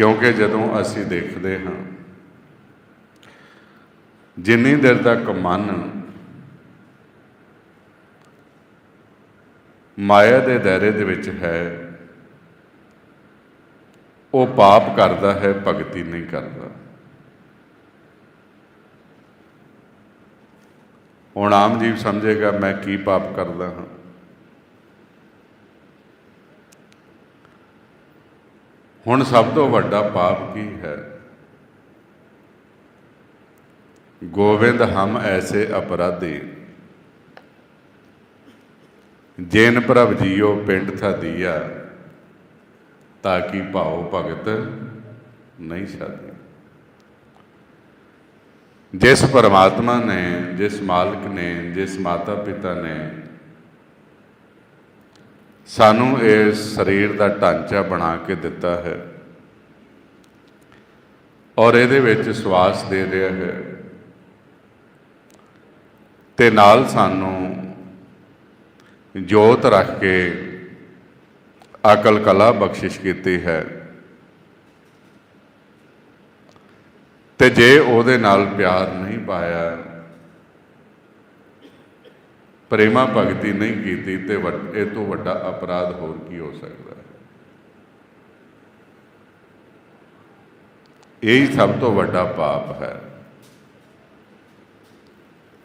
ਕਿਉਂਕਿ ਜਦੋਂ ਅਸੀਂ ਦੇਖਦੇ ਹਾਂ, ਜਿੰਨੀ ਦੇਰ ਤੱਕ ਮਨ ਮਾਇਆ ਦੇ ਦਾਇਰੇ ਦੇ ਵਿੱਚ ਹੈ, ਉਹ ਪਾਪ ਕਰਦਾ ਹੈ, ਭਗਤੀ ਨਹੀਂ ਕਰਦਾ। ਹੁਣ ਆਮ ਜੀਵ ਸਮਝੇਗਾ, ਮੈਂ ਕੀ ਪਾਪ ਕਰਦਾ ਹਾਂ? ਹੁਣ ਸਭ ਤੋਂ ਵੱਡਾ ਪਾਪ ਕੀ ਹੈ? ਗੋਵਿੰਦ, ਹਮ ਐਸੇ ਅਪਰਾਧੀ। ਜੇਨ ਪ੍ਰਭ ਜੀਓ, ਪਿੰਡ ਥਾ ਦੀਆ ਤਾਂ ਕਿ ਭਾਉ ਭਗਤ ਨਹੀਂ ਸਾਧੀ। ਜਿਸ ਪਰਮਾਤਮਾ ਨੇ, ਜਿਸ ਮਾਲਕ ਨੇ, ਜਿਸ ਮਾਤਾ ਪਿਤਾ ਨੇ ਸਾਨੂੰ ਇਹ ਸਰੀਰ ਦਾ ਢਾਂਚਾ ਬਣਾ ਕੇ ਦਿੱਤਾ ਹੈ ਔਰ ਇਹਦੇ ਵਿੱਚ ਸਵਾਸ ਦੇ ਰਿਹਾ ਹੈ। ਤੇ ਨਾਲ ਸਾਨੂੰ ਜੋਤ ਰੱਖ ਕੇ ਅਕਲ ਕਲਾ ਬਖਸ਼ਿਸ਼ ਕੀਤੀ ਹੈ। ਤੇ ਜੇ ਉਹਦੇ ਨਾਲ ਪਿਆਰ ਨਹੀਂ ਪਾਇਆ ਪ੍ਰੇਮਾ ਭਗਤੀ ਨਹੀਂ ਕੀਤੀ ਤੇ ਵੱਡ- ਇਹ ਤੋਂ ਵੱਡਾ ਅਪਰਾਧ ਹੋਰ ਕੀ ਹੋ ਸਕਦਾ ਹੈ? ਇਹ ਹੀ ਸਭ ਤੋਂ ਵੱਡਾ ਪਾਪ ਹੈ।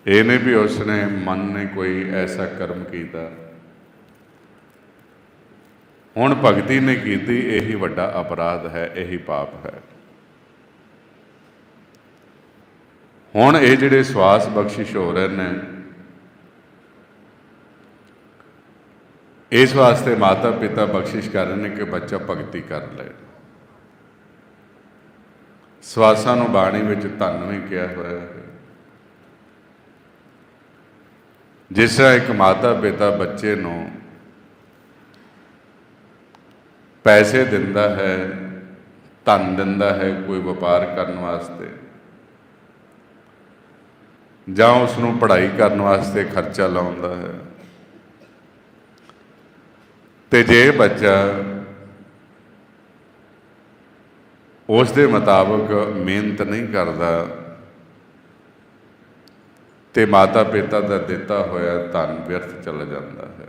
ਇਹ ਨਹੀਂ ਵੀ ਉਸਨੇ ਮਨ ਨੇ ਕੋਈ ਐਸਾ ਕਰਮ ਕੀਤਾ। ਹੁਣ ਭਗਤੀ ਨੇ ਕੀਤੀ, ਇਹੀ ਵੱਡਾ ਅਪਰਾਧ ਹੈ, ਇਹੀ ਪਾਪ ਹੈ। ਹੁਣ ਇਹ ਜਿਹੜੇ ਸਵਾਸ ਬਖਸ਼ਿਸ਼ ਹੋ ਰਹੇ ਨੇ ਇਸ ਵਾਸਤੇ ਮਾਤਾ ਪਿਤਾ ਬਖਸ਼ਿਸ਼ ਕਰ ਰਹੇ ਨੇ ਕਿ ਬੱਚਾ ਭਗਤੀ ਕਰ ਲੈ ਸਵਾਸਾਂ ਨੂੰ ਬਾਣੀ ਵਿੱਚ ਧੰਨ ਵੀ ਕਿਹਾ ਹੋਇਆ ਹੈ। ਜਿਸ ਤਰ੍ਹਾਂ ਇੱਕ ਮਾਤਾ ਪਿਤਾ ਬੱਚੇ ਨੂੰ ਪੈਸੇ ਦਿੰਦਾ ਹੈ, ਧਨ ਦਿੰਦਾ ਹੈ ਕੋਈ ਵਪਾਰ ਕਰਨ ਵਾਸਤੇ ਜਾਂ ਉਸ ਨੂੰ ਪੜ੍ਹਾਈ ਕਰਨ ਵਾਸਤੇ ਖਰਚਾ ਲਾਉਂਦਾ ਹੈ। ਤੇ ਜੇ ਬੱਚਾ ਉਸ ਦੇ ਮੁਤਾਬਕ ਮਿਹਨਤ ਨਹੀਂ ਕਰਦਾ ਤੇ ਮਾਤਾ ਪਿਤਾ ਦਾ ਦਿੱਤਾ ਹੋਇਆ ਧਨ ਵਿਅਰਥ ਚਲਾ ਜਾਂਦਾ ਹੈ।